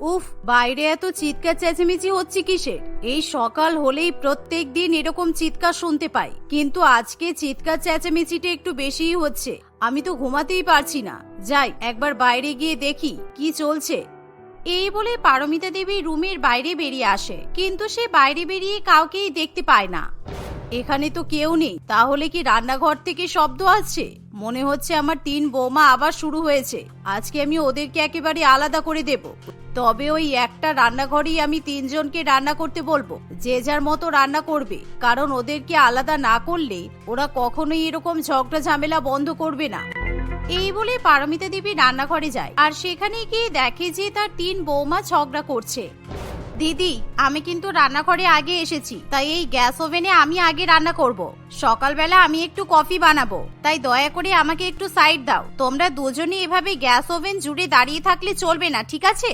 উফ, বাইরে এত চিৎকার চেঁচেমেচি হচ্ছে কিসের? এই সকাল হলেই প্রত্যেক দিন এরকম চিৎকার শুনতে পাই। কিন্তু আজকে চিৎকার চেঁচেমেচিটা একটু বেশিই হচ্ছে। আমি তো ঘুমাতেই পারছি না। যাই, একবার বাইরে গিয়ে দেখি কি চলছে। এই বলে পারমিতা দেবী রুমের বাইরে বেরিয়ে আসে। কিন্তু সে বাইরে বেরিয়ে কাউকেই দেখতে পায় না। এখানে তো কেউ নেই। তাহলে কি রান্নাঘর থেকে শব্দ আসছে? মনে হচ্ছে আমার তিন বৌমা আবার শুরু হয়েছে। আজকে আমি ওদেরকে একেবারে আলাদা করে দেব। তবে ওই একটা রান্নাঘরেই আমি তিনজনকে রান্না করতে বলব। যে যার মতো রান্না করবে। কারণ ওদেরকে আলাদা না করলে ওরা কখনোই এরকম ঝগড়া ঝামেলা বন্ধ করবে না। এই বলে পারমিতা দেবী রান্নাঘরে যায়। আর সেখানে গিয়ে দেখে যে তার তিন বৌমা ঝগড়া করছে। দিদি, আমি কিন্তু রান্নাঘরে আগে এসেছি, তাই এই গ্যাস ওভেনে আমি আগে রান্না করব। সকালবেলা আমি একটু কফি বানাবো, তাই দয়া করে আমাকে একটু সাইড দাও। তোমরা দুজনে এভাবে গ্যাস ওভেন জুড়ে দাঁড়িয়ে থাকলে চলবে না, ঠিক আছে?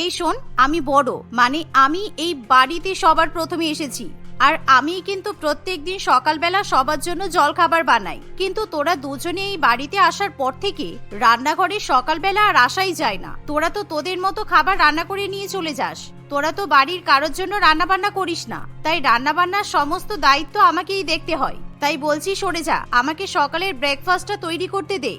এই শোন, আমি বড় মানে আমি এই বাড়িতে সবার প্রথমে এসেছি। আর আমি কিন্তু প্রত্যেক দিন সকালবেলা সবার জন্য জল খাবার বানাই। কিন্তু তোরা দুজনে এই বাড়িতে আসার পর থেকে রান্নাঘরে সকালবেলা আর আসাই যায় না। তোরা তো তোদের মতো খাবার রান্না করে নিয়ে চলে যাস। তোরা তো বাড়ির কারোর জন্য রান্না বান্না করিস না। তাই রান্না বান্নার সমস্ত দায়িত্ব আমাকেই দেখতে হয়। তাই বলছি সরে যা, আমাকে সকালের ব্রেকফাস্টটা তৈরি করতে দে।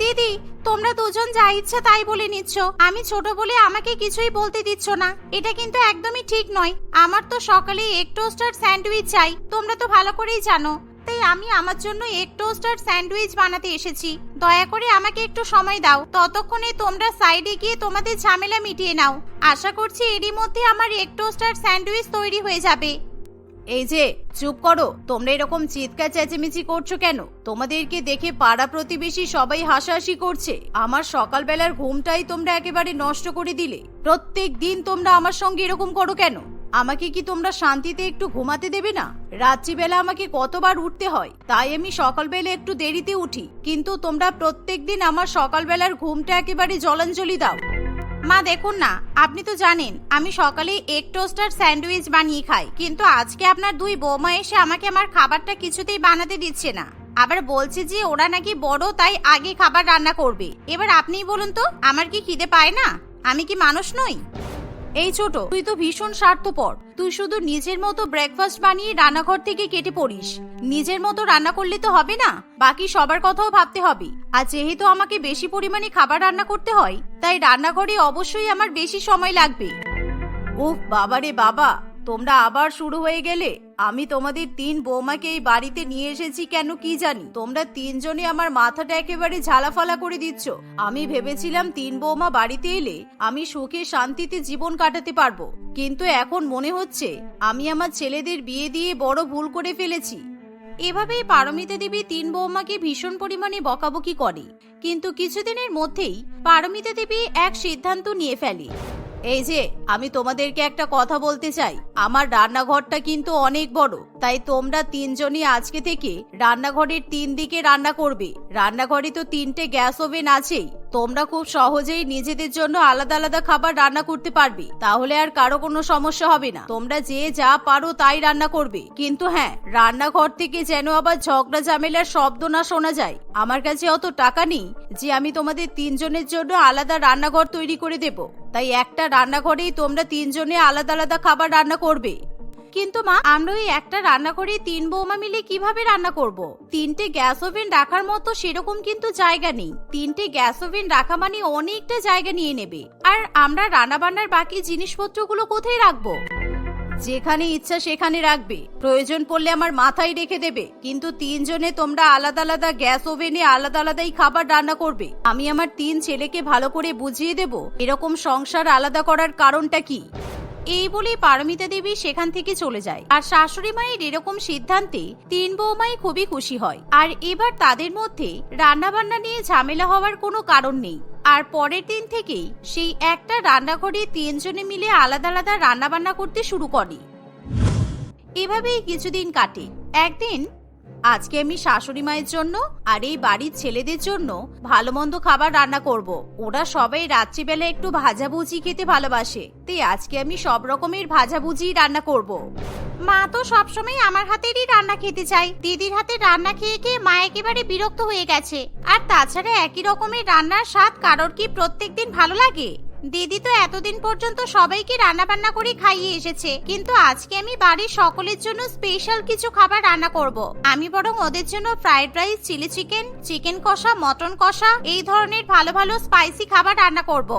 দিদি, তোমরা দুজন যা ইচ্ছা তাই বলে নিচ্ছ। আমি ছোট বলে আমাকে কিছুই বলতে দিচ্ছ না। এটা কিন্তু একদমই ঠিক নয়। আমার তো সকালে এগ টোস্ট আর স্যান্ডউইচ চাই। তোমরা তো ভালো করেই জানো। তাই আমি আমার জন্য এগ টোস্ট আর স্যান্ডউইচ বানাতে এসেছি। দয়া করে আমাকে একটু সময় দাও। ততক্ষণে তোমরা সাইডে গিয়ে তোমাদের ঝামেলা মিটিয়ে নাও। আশা করছি এরই মধ্যে আমার এগ টোস্ট আর স্যান্ডউইচ তৈরি হয়ে যাবে। এই যে, চুপ করো। তোমরা এরকম চিৎকার চেঁচেমেচি করছ কেন? তোমাদেরকে দেখে পাড়া প্রতিবেশী সবাই হাসাহাসি করছে। আমার সকালবেলার ঘুমটাই তোমরা একেবারে নষ্ট করে দিলে। প্রত্যেক দিন তোমরা আমার সঙ্গে এরকম করো কেন? আমাকে কি তোমরা শান্তিতে একটু ঘুমাতে দেবে না? রাত্রিবেলা আমাকে কতবার উঠতে হয়? তাই আমি সকালবেলা একটু দেরিতে উঠি। কিন্তু তোমরা প্রত্যেক দিন আমার সকালবেলার ঘুমটা একেবারে জলাঞ্জলি দাও। মা, দেখুন না, আপনি তো জানেন, আমি সকালে এগ টোস্টার স্যান্ডউইচ বানিয়ে খাই, কিন্তু আজকে আপনার দুই বৌমা এসে আমাকে আমার খাবারটা কিছুতেই বানাতে দিচ্ছে না। আবার বলছে যে ওরা নাকি বড়, তাই আগে খাবার রান্না করবে। এবার আপনিই বলুন তো, আমার কি খিদে পায় না? আমি কি মানুষ নই? এই ছোট, তুই তো ভীষণ স্বার্থপর। তুই শুধু নিজের মতো ব্রেকফাস্ট বানিয়ে রান্নাঘর থেকে কেটে পড়িস। নিজের মতো রান্না করলে তো হবে না, বাকি সবার কথাও ভাবতে হবে। আর যেহেতু আমাকে বেশি পরিমাণে খাবার রান্না করতে হয়, তাই রান্নাঘরে অবশ্যই আমার বেশি সময় লাগবে। ওহ, বাবারে বাবা! তোমরা আবার শুরু হয়ে গেলে? আমি তোমাদের তিন বৌমাকে এই বাড়িতে নিয়ে এসেছি কেন কি জানি? তোমরা তিনজনে আমার মাথাটা একেবারে ঝালাফালা করে দিচ্ছ। আমি ভেবেছিলাম তিন বৌমা বাড়িতে এলে আমি সুখে শান্তিতে জীবন কাটাতে পারব। কিন্তু এখন মনে হচ্ছে আমি আমার ছেলেদের বিয়ে দিয়ে বড় ভুল করে ফেলেছি। এভাবেই পারমিতা দেবী তিন বৌমাকে ভীষণ পরিমাণে বকাবকি করে। কিন্তু কিছুদিনের মধ্যেই পারমিতা দেবী এক সিদ্ধান্ত নিয়ে ফেলে। এই যে আমি তোমাদেরকে একটা কথা বলতে চাই। আমার রান্নাঘরটা কিন্তু অনেক বড়। তাই তোমরা তিনজনই আজকে থেকে রান্নাঘরের তিন দিকে রান্না করবে। রান্নাঘরে তো তিনটে গ্যাস ওভেন আছেই। তোমরা খুব সহজেই নিজেদের জন্য আলাদা আলাদা খাবার রান্না করতে পারবে। তাহলে আর কারও কোনো সমস্যা হবে না। তোমরা যে যা পারো তাই রান্না করবে। কিন্তু হ্যাঁ রান্নাঘর থেকে যেন আবার ঝগড়া ঝামেলার শব্দ না শোনা যায়। আমার কাছে অত টাকা নেই যে আমি তোমাদের তিনজনের জন্য আলাদা রান্নাঘর তৈরি করে দেব। তাই একটা রান্নাঘরেই তোমরা তিনজনে আলাদা আলাদা খাবার রান্না করবে। কিন্তু মা, আমরা ওই একটা রান্না করে তিন বৌমা মিলে কীভাবে রান্না করব। তিনটে গ্যাস ওভেন রাখার মতো সেরকম কিন্তু জায়গা নেই। তিনটে গ্যাস ওভেন রাখা মানে অনেকটা জায়গা নিয়ে নেবে। আর আমরা রান্না বান্নার বাকি জিনিসপত্রগুলো কোথায় রাখব? যেখানে ইচ্ছা সেখানে রাখবে। প্রয়োজন পড়লে আমার মাথায় রেখে দেবে। কিন্তু তিনজনে তোমরা আলাদা আলাদা গ্যাস ওভেনে আলাদা আলাদাই খাবার রান্না করবে। আমি আমার তিন ছেলেকে ভালো করে বুঝিয়ে দেব, এরকম সংসার আলাদা করার কারণটা কি? এই বলে পারমিতা দেবী সেখান থেকে চলে যায়। আর শাশুড়ি মায়ের এরকম সিদ্ধান্তে তিন বৌমাই খুবই খুশি হয়। আর এবার তাদের মধ্যে রান্নাবান্না নিয়ে ঝামেলা হওয়ার কোনো কারণ নেই। আর পরের দিন থেকেই সেই একটা রান্নাঘরে তিনজনে মিলে আলাদা আলাদা রান্নাবান্না করতে শুরু করে। এভাবেই কিছুদিন কাটে। একদিন আজকে আমি শাশুড়ি মায়ের জন্য আর এই বাড়ির ছেলেদের জন্য ভালো মন্দ খাবার রান্না করব। ওরা সবাই রাত্রিবেলা একটু ভাজাভুজি খেতে ভালোবাসে তাই আজকে আমি সব রকমের ভাজাভুজি রান্না করব। মা তো সবসময় আমার হাতেরই রান্না খেতে চাই দিদির হাতে রান্না খেয়ে খেয়ে মা একেবারে বিরক্ত হয়ে গেছে আর তাছাড়া একই রকমের রান্নার স্বাদ কারোর কি প্রত্যেকদিন ভালো লাগে দিদি তো এতদিন পর্যন্ত সবাইকে রান্না বান্না করে খাইয়ে এসেছে, কিন্তু আজকে আমি বাড়ির সকলের জন্য স্পেশাল কিছু খাবার রান্না করব। আমি বরং ওদের জন্য fried rice chilli chicken chicken কষা মটন কষা, এই ধরনের ভালো ভালো স্পাইসি খাবার রান্না করব।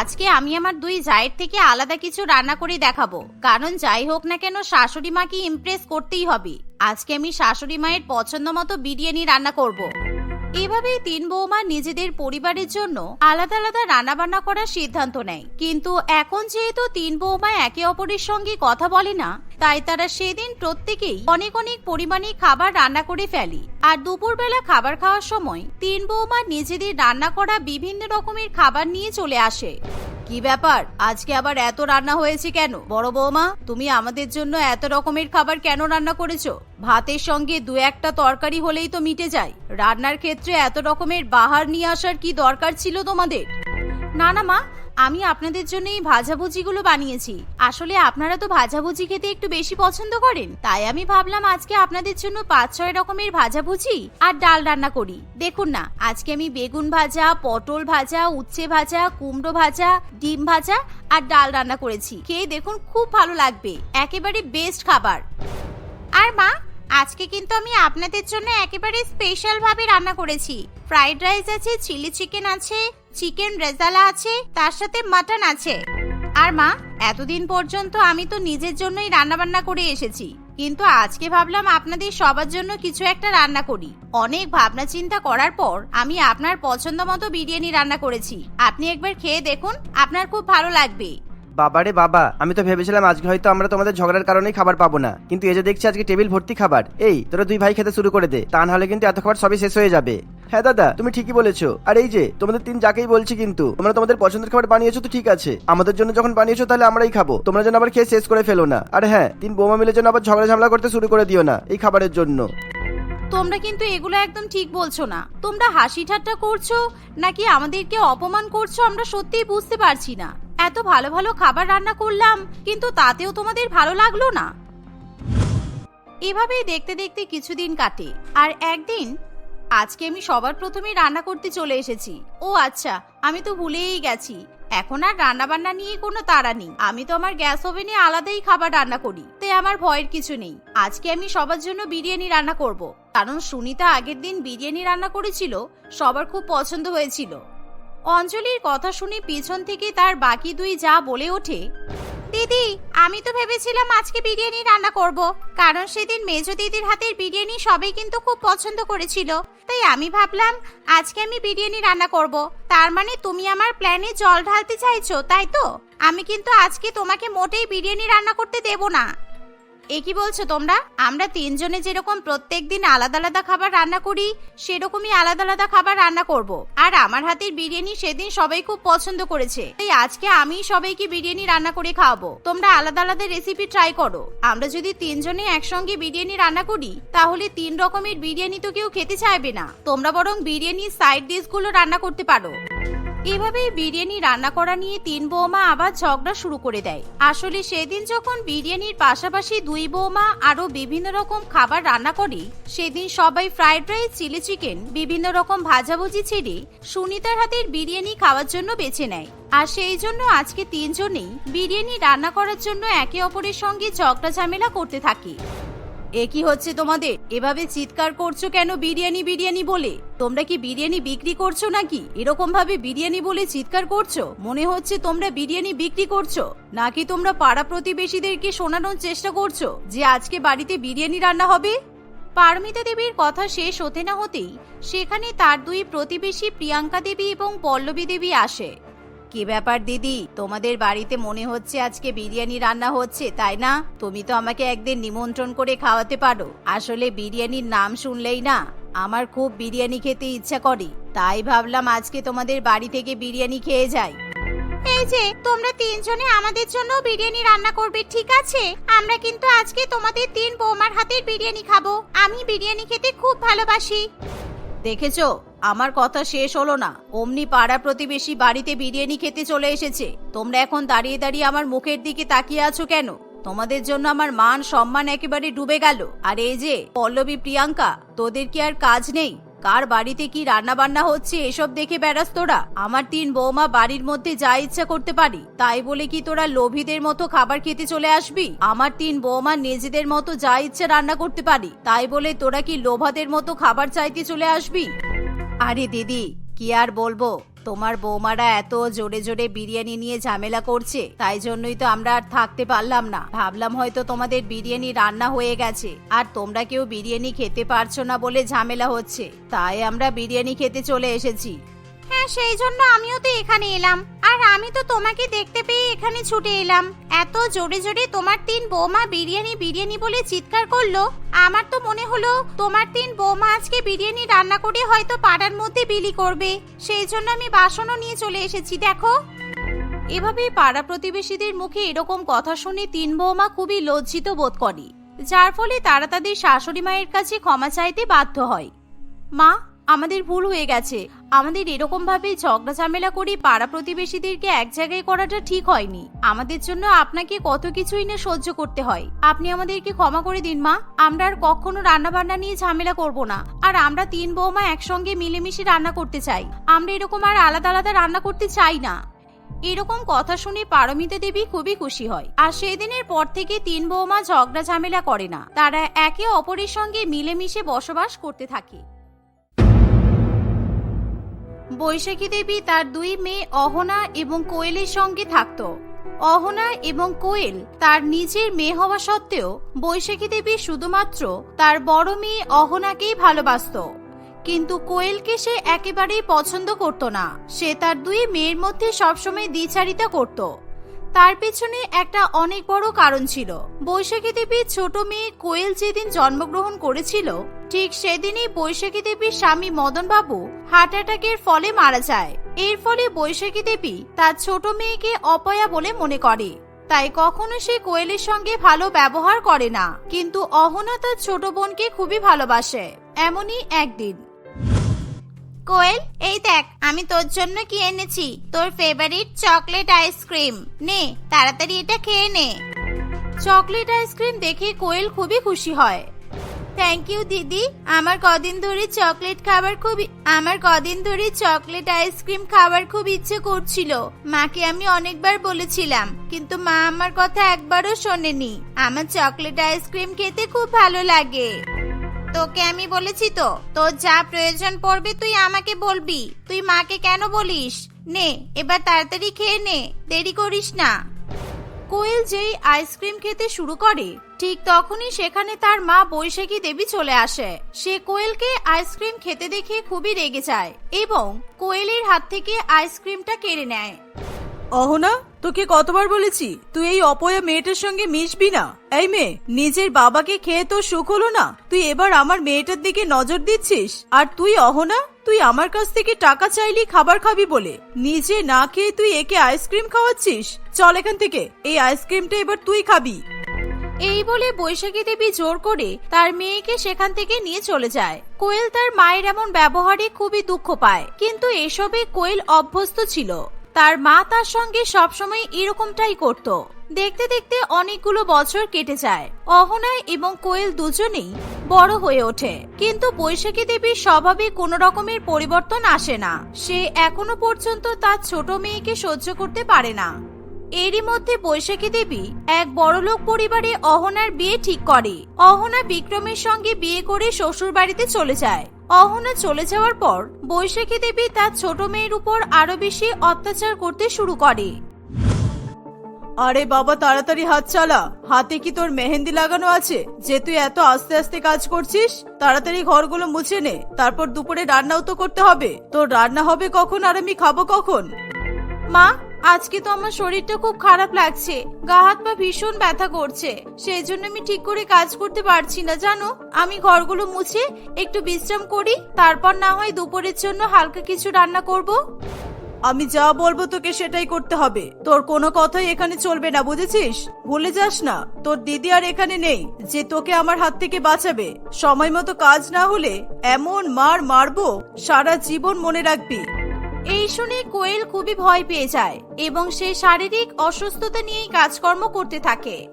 আজকে আমি আমার দুই জায়ের থেকে আলাদা কিছু রান্না করে দেখাবো, কারণ যাই হোক না কেন শাশুড়ি মাকে ইমপ্রেস করতেই হবে। আজকে আমি শাশুড়ি মায়ের পছন্দ মতো বিরিয়ানি রান্না করব। এভাবেই তিন বৌমা নিজেদের পরিবারের জন্য আলাদা আলাদা রান্না বান্না করার সিদ্ধান্ত নেয়। কিন্তু এখন যেহেতু তিন বৌমা একে অপরের সঙ্গে কথা বলে না তাই তারা সেদিন প্রত্যেকেই অনেক অনেক পরিমাণে খাবার রান্না করে ফেলে। আর দুপুরবেলা খাবার খাওয়ার সময় তিন বৌমা নিজেদের রান্না করা বিভিন্ন রকমের খাবার নিয়ে চলে আসে। কি ব্যাপার? আজকে আবার এত রান্না হয়েছে কেন? বড় বৌমা, তুমি আমাদের জন্য এত রকমের খাবার কেন রান্না করেছ? ভাতের সঙ্গে দু একটা তরকারি হলেই তো মিটে যায়। রান্নার ক্ষেত্রে এত রকমের বাহার নিয়ে আসার কি দরকার ছিল তোমাদের? না না মা আমি আপনাদের জন্য এই ভাজাভুজিগুলো বানিয়েছি। আসলে আপনারা তো ভাজাভুজি খেতে একটু বেশি পছন্দ করেন। তাই আমি ভাবলাম আজকে আপনাদের জন্য পাঁচ ছয় রকমের ভাজাভুজি আর ডাল রান্না করি। দেখুন না, আজকে আমি বেগুন ভাজা, পটল ভাজা, উচ্ছে ভাজা, কুমড়ো ভাজা, ডিম ভাজা আর ডাল রান্না করেছি। খেয়ে দেখুন খুব ভালো লাগবে। একেবারে বেস্ট খাবার। আর মা আজকে কিন্তু আমি আপনাদের জন্য একেবারে স্পেশাল ভাবে রান্না করেছি। ফ্রাইড রাইস আছে চিলি চিকেন আছে চিকেন রেজালা আছে, তার সাথে মাটন আছে। আর মা, এতদিন পর্যন্ত আমি তো নিজের জন্যই রান্না বান্না করে এসেছি। কিন্তু আজকে ভাবলাম আপনাদের সবার জন্য কিছু একটা রান্না করি। অনেক ভাবনা চিন্তা করার পর আমি আপনার পছন্দ মতো বিরিয়ানি রান্না করেছি। আপনি একবার খেয়ে দেখুন, আপনার খুব ভালো লাগবে। বাবারে বাবা, আমি তো ভেবেছিলাম আজকে হয়তো আমরা তোমাদের ঝগড়ার কারণেই খাবার পাবো না। কিন্তু এই যে দেখছি আজকে টেবিল ভর্তি খাবার। এই, তোরা দুই ভাই খেতে শুরু করে দে। তা নাহলে কিন্তু এত খাবার সবই শেষ হয়ে যাবে। হ্যাঁ দাদা, তুমি ঠিকই বলেছ। আর এই যে, তোমাদের তিন যাকেই বলছি কিন্তু, তোমরা তোমাদের পছন্দের খাবার বানিয়েছো তো ঠিক আছে। আমাদের জন্য যখন বানিয়েছো তাহলে আমরাই খাব। তোমরা যেন আবার খেয়ে শেষ করে ফেলো না। আর হ্যাঁ তিন বোমা মিলে যেন আবার ঝগড়া ঝামেলা করতে শুরু করে দিও না, এই খাবারের জন্য। তোমরা কিন্তু এগুলো একদম ঠিক বলছো না। তোমরা হাসি ঠাট্টা করছ, নাকি আমাদেরকে অপমান করছ আমরা সত্যিই বুঝতে পারছি না। এত ভালো ভালো খাবার রান্না করলাম, কিন্তু তাতেও তোমাদের ভালো লাগল না। এভাবেই দেখতে দেখতে কিছুদিন কাটে, আর একদিন আজকে আমি সবার প্রথমে রান্না করতে চলে এসেছি। ও আচ্ছা আমি তো ভুলেই গেছি। এখন আর রান্না বান্না নিয়ে কোনো তাড়া নেই। আমি তো আমার গ্যাস ওভেনে আলাদাই খাবার রান্না করি, তাই আমার ভয়ের কিছু নেই। আজকে আমি সবার জন্য বিরিয়ানি রান্না করব। কারণ সুনিতা আগের দিন বিরিয়ানি রান্না করেছিল, সবার খুব পছন্দ হয়েছিল। অঞ্জলির কথা শুনে পিছন থেকে তার বাকি দুই যা বলে ওঠে, দিদি, আমি তো ভেবেছিলাম আজকে বিরিয়ানি রান্না করব। কারণ সেদিন মেজো দিদির হাতের বিরিয়ানি সবাই কিন্তু খুব পছন্দ করেছিল। তাই আমি ভাবলাম, আজকে আমি বিরিয়ানি রান্না করব। তার মানে তুমি আমার প্ল্যানে জল ঢালতে চাইছো, তাই তো? আমি কিন্তু আজকে তোমাকে মোটেই বিরিয়ানি রান্না করতে দেব না। এ কি বলছো তোমরা? আমরা তিনজনে যেরকম প্রত্যেক দিন আলাদা আলাদা খাবার রান্না করি, সেরকমই আলাদা আলাদা খাবার রান্না করব। আর আমার হাতের বিরিয়ানি সেদিন সবাই খুব পছন্দ করেছে। তাই আজকে আমি সবাইকে বিরিয়ানি রান্না করে খাওয়াবো। তোমরা আলাদা আলাদা রেসিপি ট্রাই করো। আমরা যদি তিনজনে একসঙ্গে বিরিয়ানি রান্না করি, তাহলে তিন রকমের বিরিয়ানি তো কেউ খেতে চাইবে না। তোমরা বরং বিরিয়ানির সাইড ডিশগুলো রান্না করতে পারো। এভাবেই বিরিয়ানি রান্না করা নিয়ে তিন বৌমা আবার ঝগড়া শুরু করে দেয়। আসলে সেদিন যখন বিরিয়ানির পাশাপাশি দুই বৌমা আরও বিভিন্ন রকম খাবার রান্না করে, সেদিন সবাই ফ্রাইড রাইস, চিলি চিকেন, বিভিন্ন রকম ভাজাভুজি ছেড়ে সুনিতার হাতের বিরিয়ানি খাওয়ার জন্য বেছে নেয়। আর সেই জন্য আজকে তিনজনেই বিরিয়ানি রান্না করার জন্য একে অপরের সঙ্গে ঝগড়া ঝামেলা করতে থাকে। এ কি হচ্ছে তোমাদের? এভাবে চিৎকার করছ কেন বিরিয়ানি বিরিয়ানি বলে? তোমরা কি বিরিয়ানি বিক্রি করছ নাকি? এরকম ভাবে বিরিয়ানি বলে চিৎকার করছ? মনে হচ্ছে তোমরা বিরিয়ানি বিক্রি করছ। নাকি তোমরা পাড়া প্রতিবেশীদেরকে শোনানোর চেষ্টা করছ যে আজকে বাড়িতে বিরিয়ানি রান্না হবে? পারমিতা দেবীর কথা শেষ হতে না হতেই সেখানে তার দুই প্রতিবেশী প্রিয়াঙ্কা দেবী এবং পল্লবী দেবী আসে। কি ব্যাপার দিদি? তোমাদের বাড়িতে মনে হচ্ছে আজকে বিরিয়ানি রান্না হচ্ছে, তাই না? তুমি তো আমাকে একদিন নিমন্ত্রণ করে খাওয়াতে পারো। আসলে বিরিয়ানির নাম শুনলেই না, আমার খুব বিরিয়ানি খেতে ইচ্ছা করে। তাই ভাবলাম আজকে তোমাদের বাড়ি থেকে বিরিয়ানি খেয়ে যাই। এই যে, তোমরা তিনজনে আমাদের জন্য বিরিয়ানি রান্না করবে, ঠিক আছে? আমরা কিন্তু আজকে তোমাদের তিন বৌমার হাতের বিরিয়ানি খাব। আমি বিরিয়ানি খেতে খুব ভালোবাসি। দেখেছ? আমার কথা শেষ হলো না। অমনি পাড়া প্রতিবেশী বাড়িতে বিরিয়ানি খেতে চলে এসেছে। তোমরা এখন দাঁড়িয়ে দাঁড়িয়ে আমার মুখের দিকে তাকিয়ে আছো কেন? তোমাদের জন্য আমার মান সম্মান একেবারে ডুবে গেল। আর এই যে, পল্লবী, প্রিয়াঙ্কা, তোদের কি আর কাজ নেই? কার বাড়িতে কি রান্না বান্না হচ্ছে, এসব দেখে বেড়াস তোরা আমার তিন বৌমা বাড়ির মধ্যে যা ইচ্ছা করতে পারি, তাই বলে কি তোরা লোভীদের মতো খাবার খেতে চলে আসবি? আমার তিন বৌমা নিজেদের মতো যা ইচ্ছা রান্না করতে পারি, তাই বলে তোরা কি লোভাদের মতো খাবার চাইতে চলে আসবি? আরে দিদি, কি আর বলব? তোমার বৌমারা এত জোরে জোরে বিরিয়ানি নিয়ে ঝামেলা করছে, তাই জন্যই তো আমরা আর থাকতে পারলাম না। ভাবলাম হয়তো তোমাদের বিরিয়ানি রান্না হয়ে গেছে, আর তোমরা কেউ বিরিয়ানি খেতে পারছ না বলে ঝামেলা হচ্ছে। তাই আমরা বিরিয়ানি খেতে চলে এসেছি। হ্যাঁ সেই জন্য আমিও তো এখানে এলাম। আর আমি তো তোমাকে দেখতে পেয়ে এখানে ছুটে এলাম। এত জোরে জোরে তোমার তিন বৌমা বিরিয়ানি বিরিয়ানি বলে চিৎকার করল। আমার তো মনে হলো, তোমার তিন বৌমা আজকে বিরিয়ানি রান্না করে হয়তো পাড়ার মধ্যে বিলি করবে। সেই জন্য আমি বাসনও নিয়ে চলে এসেছি, দেখো। এভাবেই পাড়া প্রতিবেশীদের মুখে এরকম কথা শুনে তিন বৌমা খুবই লজ্জিত বোধ করে। যার ফলে তারা তাদের শাশুড়ি মায়ের কাছে ক্ষমা চাইতে বাধ্য হয়। মা আমাদের ভুল হয়ে গেছে। আমাদের এরকম ভাবে ঝগড়া ঝামেলা করে পাড়া প্রতিবেশীদেরকে এক জায়গায় করাটা ঠিক হয়নি। আমাদের জন্য আপনাকে কত কিছুই না সহ্য করতে হয়। আপনি আমাদেরকে ক্ষমা করে দিন, মা। আমরা আর কখনো রান্না বান্না নিয়ে ঝামেলা করব না। আর আমরা তিন বৌমা একসঙ্গে মিলেমিশে রান্না করতে চাই। আমরা এরকম আর আলাদা আলাদা রান্না করতে চাই না। এরকম কথা শুনে পারমিতা দেবী খুবই খুশি হয়। আর সেদিনের পর থেকে তিন বৌমা ঝগড়া ঝামেলা করে না। তারা একে অপরের সঙ্গে মিলেমিশে বসবাস করতে থাকে। বৈশাখী দেবী তার দুই মেয়ে অহনা এবং কোয়েলের সঙ্গে থাকত। অহনা এবং কোয়েল তার নিজের মেয়ে হওয়া সত্ত্বেও বৈশাখী দেবী শুধুমাত্র তার বড় মেয়ে অহনাকেই ভালোবাসতো। কিন্তু কোয়েলকে সে একেবারেই পছন্দ করত না। সে তার দুই মেয়ের মধ্যে সবসময় দ্বিচারিতা করত। তার পেছনে একটা অনেক বড় কারণ ছিল। বৈশাখী দেবীর ছোট মেয়ে কোয়েল যেদিন জন্মগ্রহণ করেছিল ঠিক সেদিনই বৈশাখী দেবীর স্বামী মদন বাবু হার্ট অ্যাটাকের ফলে মারা যায়। এর ফলে বৈশাখী দেবী তার ছোট মেয়েকে অপয়া বলে মনে করে। তাই কখনো সে কোয়েলের সঙ্গে ভালো ব্যবহার করে না। কিন্তু অহনা তার ছোট বোনকে খুবই ভালোবাসে। এমনই একদিন। কোয়েল, এই দেখ, আমি তোর জন্য কি এনেছি? তোর ফেভারিট চকলেট আইসক্রিম নে, তাড়াতাড়ি এটা খেয়ে নে। চকলেট আইসক্রিম দেখে কোয়েল খুবই খুশি হয়। থ্যাংক ইউ দিদি। আমার কদিন ধরে চকলেট খাবার খুব আমার কদিন ধরে চকলেট আইসক্রিম খাবার খুব ইচ্ছে করছিল। মাকে আমি অনেকবার বলেছিলাম, কিন্তু মা আমার কথা একবারও শোনেনি। আমার চকলেট আইসক্রিম খেতে খুব ভালো লাগে। তোকে আমি বলেছি তো, তোর যা প্রয়োজন পড়বে তুই আমাকে বলবি। তুই মাকে কেন বলিস? নে, এবার তাড়াতাড়ি খেয়ে নে, দেরি করিস না। কোয়েল যেই আইসক্রিম খেতে শুরু করে, ঠিক তখনই সেখানে তার মা বৈশাখী দেবী চলে আসে। সে কোয়েলকে আইসক্রিম খেতে দেখে খুবই রেগে যায় এবং কোয়েলের হাত থেকে আইসক্রিমটা কেড়ে নেয়। অহনা, তোকে কতবার বলেছি, তুই এই অপয়া মেয়েটার সঙ্গে মিশবি না। এই মেয়ে, নিজের বাবাকে খেয়ে তো সুখ হলো না। তুই এবার আমার মেয়েটার দিকে নজর দিচ্ছিস। আর তুই, অহনা? তুই আমার কাছ থেকে টাকা চাইলি খাবার খাবি বলে। নিজে না খেয়ে তুই একে আইসক্রিম খাওয়াচ্ছিস? চল এখান থেকে। এই আইসক্রিমটা এবার তুই খাবি। এই বলে বৈশাখী দেবী জোর করে তার মেয়েকে সেখান থেকে নিয়ে চলে যায়। কোয়েল তার মায়ের এমন ব্যবহারে খুবই দুঃখ পায়। কিন্তু এসবে কোয়েল অভ্যস্ত ছিল। তার মা তার সঙ্গে সবসময় এরকমটাই করত। দেখতে দেখতে অনেকগুলো বছর কেটে যায়। অহনায় এবং কোয়েল দুজনেই বড় হয়ে ওঠে। কিন্তু বৈশাখী দেবীর স্বভাবে কোনো রকমের পরিবর্তন আসে না। সে এখনও পর্যন্ত তার ছোট মেয়েকে সহ্য করতে পারে না। এরই মধ্যে বৈশাখী দেবী এক বড়লোক পরিবারে অহনার বিয়ে ঠিক করে। অহনা বিক্রমের সঙ্গে বিয়ে করে শ্বশুর বাড়িতে চলে যায়। অহনা চলে যাওয়ার পর বৈশাখী দেবী তার ছোট মেয়ের উপর আরও বেশি অত্যাচার করতে শুরু করে। আরে বাবা, তাড়াতাড়ি হাত চালা। হাতে কি তোর মেহেন্দি লাগানো আছে? যে তুই এত আস্তে আস্তে কাজ করছিস, তাড়াতাড়ি ঘরগুলো মুছে নে। তারপর দুপুরে রান্নাও তো করতে হবে। তোর রান্না হবে কখন আর আমি খাব কখন? মা, আজকে তো আমার শরীরটা খুব খারাপ লাগছে। গা হাত পা ভীষণ ব্যথা করছে। সেই জন্য আমি ঠিক করে কাজ করতে পারছি না, জানো? আমি ঘরগুলো মুছে একটু বিশ্রাম করি, তারপর না হয় দুপুরের জন্য হালকা কিছু রান্না করব। আমি যা বলব তোকে সেটাই করতে হবে। তোর কোনো কথাই এখানে চলবে না, বুঝেছিস? ভুলে যাস না, তোর দিদি আর এখানে নেই, যে তোকে আমার হাত থেকে বাঁচাবে। সময় মতো কাজ না হলে এমন মার মারবো, সারা জীবন মনে রাখবি। এই শুনে কোয়েল খুবই ভয় পেয়ে যায় এবং সে শারীরিক অসুস্থতা নিয়েই কাজকর্ম করতে থাকে।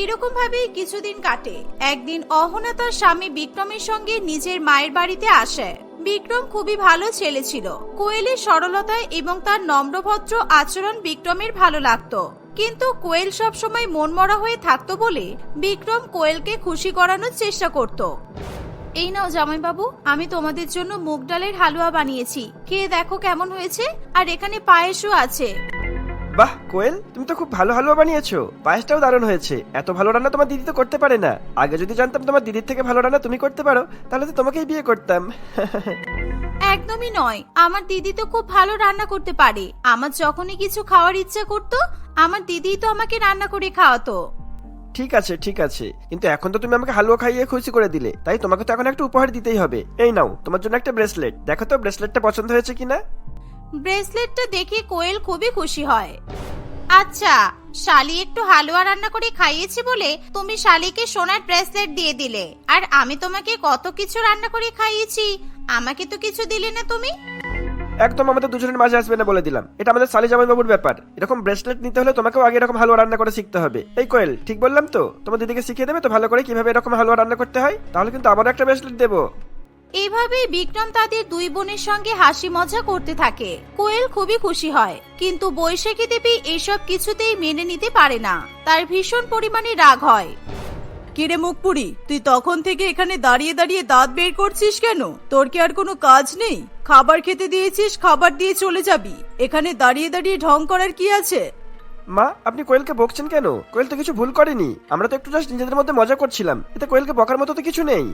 এরকম ভাবেই কিছুদিন কাটে। একদিন অহনা তার স্বামী বিক্রমের সঙ্গে নিজের মায়ের বাড়িতে আসে। বিক্রম খুবই ভালো ছেলে ছিল। কোয়েলের সরলতা এবং তার নম্রভদ্র আচরণ বিক্রমের ভালো লাগতো। কিন্তু কোয়েল সবসময় মনমরা হয়ে থাকতো বলে বিক্রম কোয়েলকে খুশি করানোর চেষ্টা করত। এই নাও জামাইবাবু, আমি তোমাদের জন্য মুগ ডালের হালুয়া বানিয়েছি। খেয়ে দেখো কেমন হয়েছে। আর এখানে পায়েসও আছে। বাহ কোয়েল তুমি তো খুব ভালো হালুয়া বানিয়েছো। পায়েসটাও দারুণ হয়েছে। এত ভালো রান্না তোমার দিদি তো করতে পারে না। আগে যদি জানতাম তোমার দিদির থেকে ভালো রান্না তুমি করতে পারো তাহলে তো তোমাকেই বিয়ে করতাম। একদমই নয়। আমার দিদি তো খুব ভালো রান্না করতে পারে। আমার যখনই কিছু খাওয়ার ইচ্ছা করতো আমার দিদি তো আমাকে রান্না করে খাওয়াতো। ঠিক আছে ঠিক আছে। কিন্তু এখন তো তুমি আমাকে হালুয়া খাইয়ে খুশি করে দিলে। তাই তোমাকে তো এখন একটা উপহার দিতেই হবে। এই নাও তোমার জন্য একটা ব্রেসলেট। দেখো তো ব্রেসলেটটা পছন্দ হয়েছে কিনা? ব্রেসলেটটা দেখে কোয়েল খুবই খুশি হয়। আচ্ছা শালি একটু হালুয়া রান্না করে খাইয়েছি বলে তুমি শালিকে সোনার ব্রেসলেট দিয়ে দিলে, আর আমি তোমাকে কত কিছু রান্না করে খাইয়েছি, আমাকে তো কিছু দিলে না তুমি? একদম আমাদের দুজনের মাঝে আসবে না বলে দিলাম। এটা আমাদের সালি জামাই বাবুর ব্যাপার। এরকম ব্রেসলেট নিতে হলে তোমাকেও আগে এরকম হালুয়া রান্না করে শিখতে হবে। এই কোয়েল, ঠিক বললাম তো? তোমার দিদিকে শিখিয়ে দেবে তো ভালো করে কীভাবে এরকম হালুয়া রান্না করতে হয়? তাহলে কিন্তু আবারও একটা ব্রেসলেট দেবো। এইভাবেই বিক্রম তাদের দুই বোনের সঙ্গে হাসি মজা করতে থাকে। কোয়েল খুবই খুশি হয় কিন্তু বৈশাখী দেবী এসব কিছুতেই মেনে নিতে পারে না। তার ভীষণ পরিমাণে রাগ হয়। কিরে মুখপুরি তুই তখন থেকে এখানে দাঁড়িয়ে দাঁড়িয়ে দাঁত বের করছিস কেন? তোর কি আর কোনো কাজ নেই? খাবার খেতে দিয়েছিস খাবার দিয়ে চলে যাবি। এখানে দাঁড়িয়ে দাঁড়িয়ে ঢং করার কি আছে? মা আপনি কোয়েলকে বকছেন কেন? কোয়েল তো কিছু ভুল করেনি। আমরা তো একটু জাস্ট নিজেদের মধ্যে মজা করছিলাম। এতে কোয়েলকে বকার মতো তো কিছু নেই।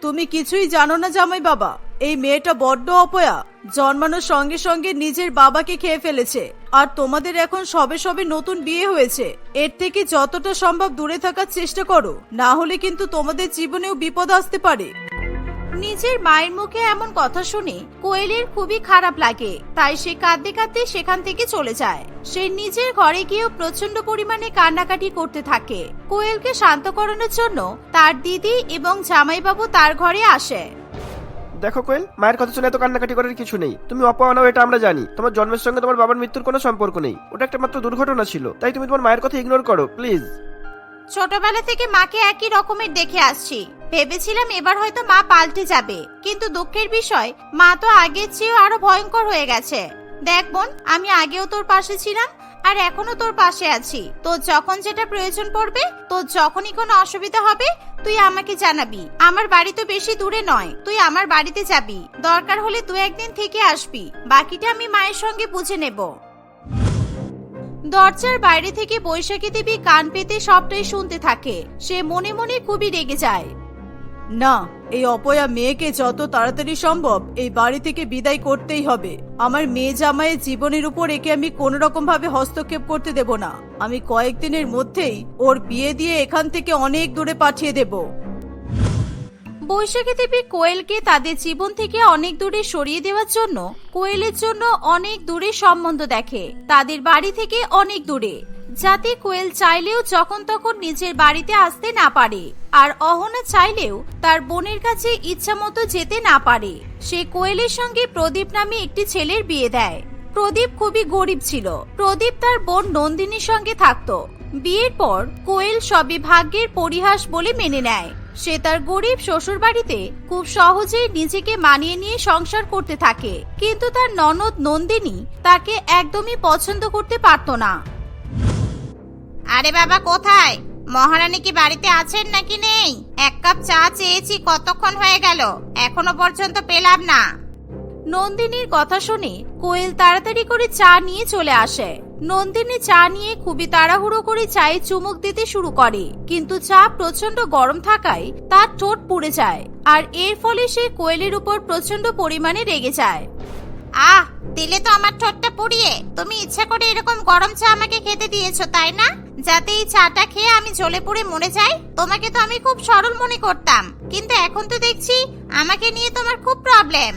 তুমি কিছুই জানো না জামাই বাবা। এই মেয়েটা বড্ড অপয়া। জন্মানোর সঙ্গে সঙ্গে নিজের বাবাকে খেয়ে ফেলেছে। আর তোমাদের এখন সবে সবে নতুন বিয়ে হয়েছে। এর থেকে যতটা সম্ভব দূরে থাকার চেষ্টা করো। না হলে কিন্তু তোমাদের জীবনেও বিপদ আসতে পারে। নিজের মায়ের মুখে এমন কথা শুনে কোয়েলের খুবই খারাপ লাগে। তাই সে কাঁদতে কাঁদতে সেখান থেকে চলে যায়। সে নিজের ঘরে গিয়েও প্রচণ্ড পরিমাণে কান্নাকাটি করতে থাকে। কোয়েলকে শান্ত করানোর জন্য তার দিদি এবং জামাইবাবু তার ঘরে আসে। দেখো কোয়েল মায়ের কথা শুনে এত কান্নাকাটি করার কিছু নেই। তুমি অপমানাও এটা আমরা জানি। তোমার জন্মের সঙ্গে তোমার বাবার মৃত্যুর কোনো সম্পর্ক নেই। ওটা একটা মাত্র দুর্ঘটনা ছিল। তাই তুমি তোমার মায়ের কথা ইগনোর করো প্লিজ ছোটবেলা থেকে মাকে একই রকমের দেখে আসছি। ভেবেছিলাম এবার হয়তো মা পাল্টে যাবে। কিন্তু দুঃখের বিষয়, মা তো আগের চেয়েও আরও ভয়ঙ্কর হয়ে গেছে। দেখ বোন, আমি আগেও তোর পাশে ছিলাম, আর এখনও তোর পাশে আছি। তোর যখন যেটা প্রয়োজন পড়বে, তোর যখনই কোনো অসুবিধা হবে, তুই আমাকে জানাবি। আমার বাড়ি তো বেশি দূরে নয়, তুই আমার বাড়িতে যাবি। দরকার হলে তুই একদিন থেকে আসবি। বাকিটা আমি মায়ের সঙ্গে বুঝে নেব। দরজার বাইরে থেকে বৈশাখী দেবী কান পেতে সবটাই শুনতে থাকে। সে মনে মনে খুবই রেগে যায়। না, এই অপয়া মেয়েকে যত তাড়াতাড়ি সম্ভব এই বাড়ি থেকে বিদায় করতেই হবে। আমার মেয়ে জামাইয়ের জীবনের উপর একে আমি কোনো রকম ভাবে হস্তক্ষেপ করতে দেব না। আমি কয়েকদিনের মধ্যেই ওর বিয়ে দিয়ে এখান থেকে অনেক দূরে পাঠিয়ে দেব। বৈশাখী দেবী কোয়েলকে তাদের জীবন থেকে অনেক দূরে সরিয়ে দেওয়ার জন্য কোয়েলের জন্য অনেক দূরে সম্বন্ধ দেখে। তাদের বাড়ি থেকে অনেক দূরে। যাতে কোয়েল চাইলেও যখন তখন নিজের বাড়িতে আসতে না পারে, আর অহনা চাইলেও তার বোনের কাছে ইচ্ছা মতো যেতে না পারে। সে কোয়েলের সঙ্গে প্রদীপ নামে একটি ছেলের বিয়ে দেয়। প্রদীপ খুবই গরিব ছিল। প্রদীপ তার বোন নন্দিনীর সঙ্গে থাকত। বিয়ের পর কোয়েল সবই ভাগ্যের পরিহাস বলে মেনে নেয়। সে তার গরিব শ্বশুর বাড়িতে খুব সহজেই নিজেকে মানিয়ে নিয়ে সংসার করতে থাকে। কিন্তু তার ননদ নন্দিনী তাকে একদমই পছন্দ করতে পারত না। আরে বাবা, কোথায়? মহারানী কি বাড়িতে আছেন নাকি নেই? এক কাপ চা চেয়েছি, কতক্ষণ হয়ে গেল? এখনও পর্যন্ত পেলাম না। নন্দিনীর কথা শুনে কোয়েল তাড়াতাড়ি করে চা নিয়ে চলে আসে। নন্দিনী চা নিয়ে খুবই তাড়াহুড়ো করে চায়ে চুমুক দিতে শুরু করে, কিন্তু চা প্রচণ্ড গরম থাকায় তার ঠোঁট পুড়ে যায়, আর এর ফলে সে কোয়েলের উপর প্রচণ্ড পরিমাণে রেগে যায়। আহ, দিলে তো আমার ঠোঁটটা পুড়িয়ে। তুমি ইচ্ছা করে এরকম গরম চা আমাকে খেতে দিয়েছ, তাই না? যাতে এই চাটা খেয়ে আমি জ্বলে পুড়ে মরে যাই, তোমাকে তো আমি খুব সরল মনে করতাম। কিন্তু এখন তো দেখছি আমাকে নিয়ে তোমার খুব প্রবলেম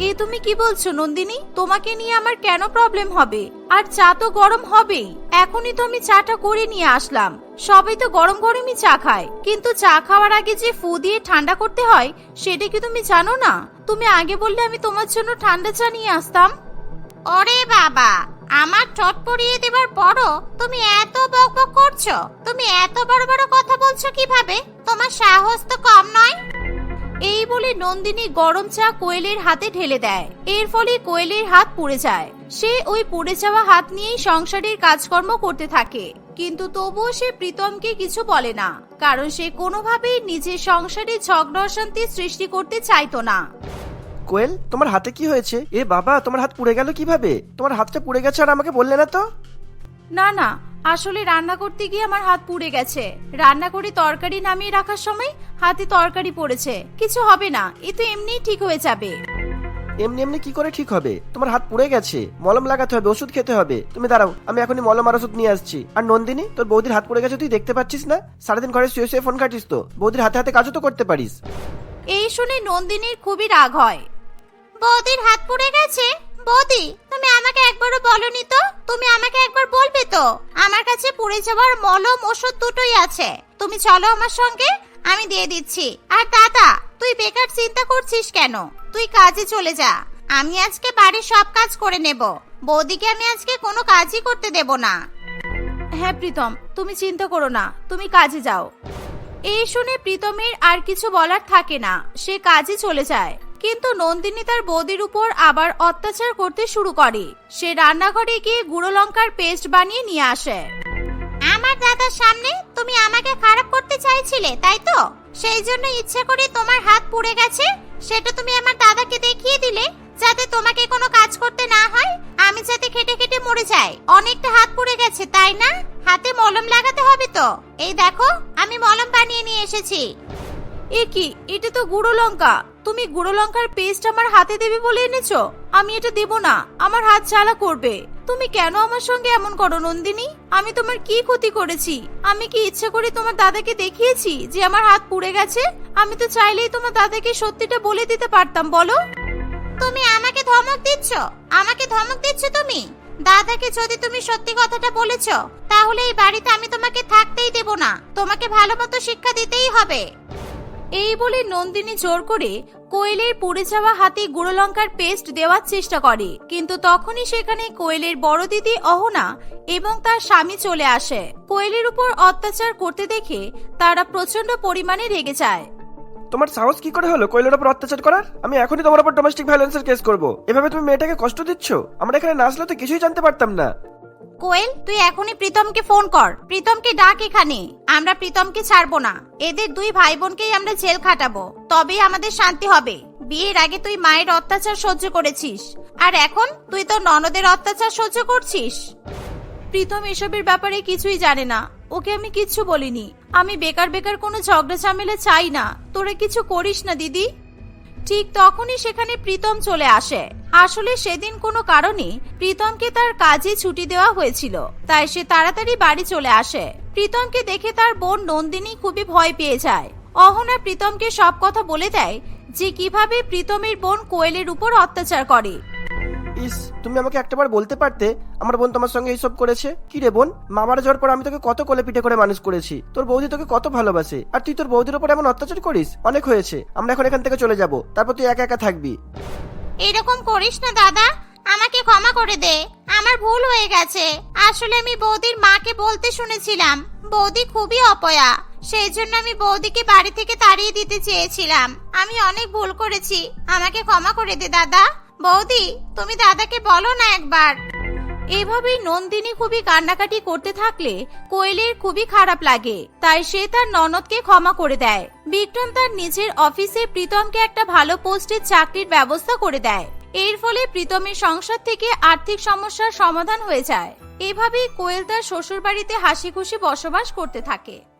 এ তুমি কি বলছো, নন্দিনী? তোমাকে নিয়ে আমার কেন প্রবলেম হবে? আর চা তো গরম হবেই। এখনই তো আমি চাটা করে নিয়ে আসলাম। সবাই তো গরম গরমই চা খায়। কিন্তু চা খাওয়ার আগে যে ফু দিয়ে ঠান্ডা করতে হয় সেটা কি তুমি জানো না? তুমি আগে বললে আমি তোমার জন্য ঠান্ডা চা নিয়ে আসতাম। ওরে বাবা আমার ঠোঁট পরিয়ে দেবার পরও তুমি এত বকবক করছ। তুমি এত বড় বড় কথা বলছো কীভাবে? তোমার সাহস তো কম নয়। এই বলে নন্দিনী গরম চা কোয়েলের হাতে ঢেলে দেয়। এর ফলে কোয়েলের হাত পুড়ে যায়। সে ওই পুড়ে যাওয়া হাত নিয়েই সংসারের কাজকর্ম করতে থাকে। কিন্তু তবুও সে প্রীতমকে কিছু বলে না কারণ সে কোনোভাবেই নিজের সংসারে ঝগড়া অশান্তি সৃষ্টি করতে চাইতো না। কোয়েল তোমার হাতে কি হয়েছে? এ বাবা তোমার হাত পুড়ে গেল কীভাবে? তোমার হাতটা পুড়ে গেছে আর আমাকে বললে না তো? না না আসলে রান্না করতে গিয়ে আমার হাত পুড়ে গেছে। রান্না করে তরকারি নামিয়ে রাখার সময় হাতে তরকারি পড়েছে। কিছু হবে না এ তো এমনিই ঠিক হয়ে যাবে। এমনি এমনি কি করে ঠিক হবে? তোমার হাত পুড়ে গেছে। মলম লাগাতে হবে, ওষুধ খেতে হবে। তুমি দাঁড়াও, আমি এখনই মলম আর ওষুধ নিয়ে আসছি। আর নন্দিনী, তোর বৌদির হাত পুড়ে গেছে, তুই দেখতে পাচ্ছিস না? সারাদিন ঘরে শুয়ে শুয়ে ফোন কাটিস তো। বৌদির হাতে হাতে কাজও তো করতে পারিস। এই শুনে নন্দিনীর খুবই রাগ হয়। বৌদির হাত পুড়ে গেছে? বৌদি, তুমি আমাকে একবারও বলনি তো? তুমি আমাকে একবার বলবে তো? আমার কাছে পুড়ে যাওয়ার মলম, ওষুধ দুটোই আছে। তুমি চলো আমার সঙ্গে, আমি দিয়ে দিচ্ছি। আর দাদা তুই বেকার চিন্তা করছিস কেন? তুই কাজে চলে যা। আমি আজকে বাড়ির সব কাজ করে নেব। বৌদিকে আমি আজকে কোনো কাজই করতে দেব না। হ্যাঁ প্রীতম, তুমি চিন্তা করো না। তুমি কাজে যাও। এই শুনে প্রীতমের আর কিছু বলার থাকে না। সে কাজে চলে যায়। কিন্তু নন্দিনী তার বৌদির উপর আবার অত্যাচার করতে শুরু করে। সে রান্নাঘরে গিয়ে গুঁড়ো লঙ্কার পেস্ট বানিয়ে নিয়ে আসে। দাদার সামনে তুমি আমাকে খারাপ করতে চাইছিলে, তাই তো? সেই জন্য ইচ্ছে করে তোমার হাত পুড়ে গেছে, সেটা তুমি আমার দাদাকে দেখিয়ে দিলে, যাতে তোমাকে কোনো কাজ করতে না হয়, আমি যাতে খেটে খেটে মরে যাই। অনেকটা হাত পুড়ে গেছে, তাই না? হাতে মলম লাগাতে হবে তো। এই দেখো, আমি মলম বানিয়ে নিয়ে এসেছি। এ কি? এটা তো গুঁড়ো লঙ্কা। তুমি গুঁড়ো লঙ্কার পেস্ট আমার হাতে দেবে বলে এনেছো? আমি এটা দেব না। আমার হাত জ্বালা করবে। তুমি কেন আমার সঙ্গে এমন করো, নন্দিনী? আমি তোমার কি ক্ষতি করেছি? আমি কি ইচ্ছে করে তোমার দাদাকে দেখিয়েছি যে আমার হাত পুড়ে গেছে? আমি তো চাইলেই তোমার দাদাকে সত্যিটা বলে দিতে পারতাম, বলো। তুমি আমাকে ধমক দিচ্ছ? আমাকে ধমক দিচ্ছ তুমি? দাদাকে যদি তুমি সত্যি কথাটা বলেছ, তাহলে এই বাড়িতে আমি তোমাকে থাকতেই দেব না। তোমাকে ভালো মতো শিক্ষা দিতেই হবে। এই বলে নন্দিনী জোর করে কোয়েলের পুড়ে যাওয়া হাতে গুঁড়ো লঙ্কার পেস্ট দেওয়ার চেষ্টা করে। কিন্তু তখনই সেখানে কোয়েলের বড় দিদি অহনা এবং তার স্বামী চলে আসে। কোয়েলের উপর অত্যাচার করতে দেখে তারা প্রচণ্ড পরিমাণে রেগে যায়। তোমার সাহস কি করে হলো কোয়েলের উপর অত্যাচার করার? আমি এখনই তোমার উপর ডোমেস্টিক ভায়োলেন্সের কেস করব। এভাবে তুমি মেয়েটাকে কষ্ট দিচ্ছ? আমরা এখানে না আসলে তো কিছুই জানতে পারতাম না। কোয়েল তুই এখনই প্রীতমকে ফোন কর। প্রীতমকে ডাক এখানে। আমরা প্রীতমকে ছাড়বো না। এদের দুই ভাই বোনকেই আমরা জেল খাটাবো। তবেই আমাদের শান্তি হবে। বিয়ের আগে তুই মায়ের অত্যাচার সহ্য করেছিস। আর এখন তুই তোর ননদের অত্যাচার সহ্য করছিস? প্রীতম এসবের ব্যাপারে কিছুই জানে না। ওকে আমি কিচ্ছু বলিনি। আমি বেকার বেকার কোনো ঝগড়া ঝামেলা চাই না। তোরা কিছু করিস না, দিদি। ঠিক তখনই সেখানে প্রীতম চলে আসে। আসলে সেদিন কোনো কারণে প্রীতমকে তার কাজে ছুটি দেওয়া হয়েছিল, তাই সে তাড়াতাড়ি বাড়ি চলে আসে। প্রীতমকে দেখে তার বোন নন্দিনী খুবই ভয় পেয়ে যায়। অহনা প্রীতমকে সব কথা বলে দেয় যে কীভাবে প্রীতমের বোন কোয়েলের উপর অত্যাচার করে। ইস, তুমি আমাকে একটাবার বলতে পারতে? আমার বোন তোমার সঙ্গে এইসব করেছে? কি রে বোন? মামার যাওয়ার পর আমি তোকে কত কোলে পিঠে করে মানুষ করেছি। তোর বৌদি তোকে কত ভালোবাসে। আর তুই তোর বৌদির উপর এমন অত্যাচার করিস? অনেক হয়েছে। আমরা এখন এখান থেকে চলে যাব। তারপর তুই একা একা থাকবি। এরকম করিস না, দাদা। আমাকে ক্ষমা করে দে। আমার ভুল হয়ে গেছে। আসলে আমি বৌদির মাকে বলতে শুনেছিলাম। বৌদি খুবই অপয়া। সেই জন্য আমি বৌদিকে বাড়ি থেকে তাড়িয়ে দিতে চেয়েছিলাম। আমি অনেক ভুল করেছি। আমাকে ক্ষমা করে দে, দাদা। বৌদি, তুমি দাদাকে বলো না একবার। এভাবেই নন্দিনী খুবই কান্নাকাটি করতে থাকলে কোয়েলের খুবই খারাপ লাগে। তাই সে তার ননদকে ক্ষমা করে দেয়। বিক্রম তার নিজের অফিসে প্রীতমকে একটা ভালো পোস্টের চাকরির ব্যবস্থা করে দেয়। এর ফলে প্রীতমের সংসার থেকে আর্থিক সমস্যার সমাধান হয়ে যায়। এভাবেই কোয়েল তার শ্বশুর বাড়িতে হাসি খুশি বসবাস করতে থাকে।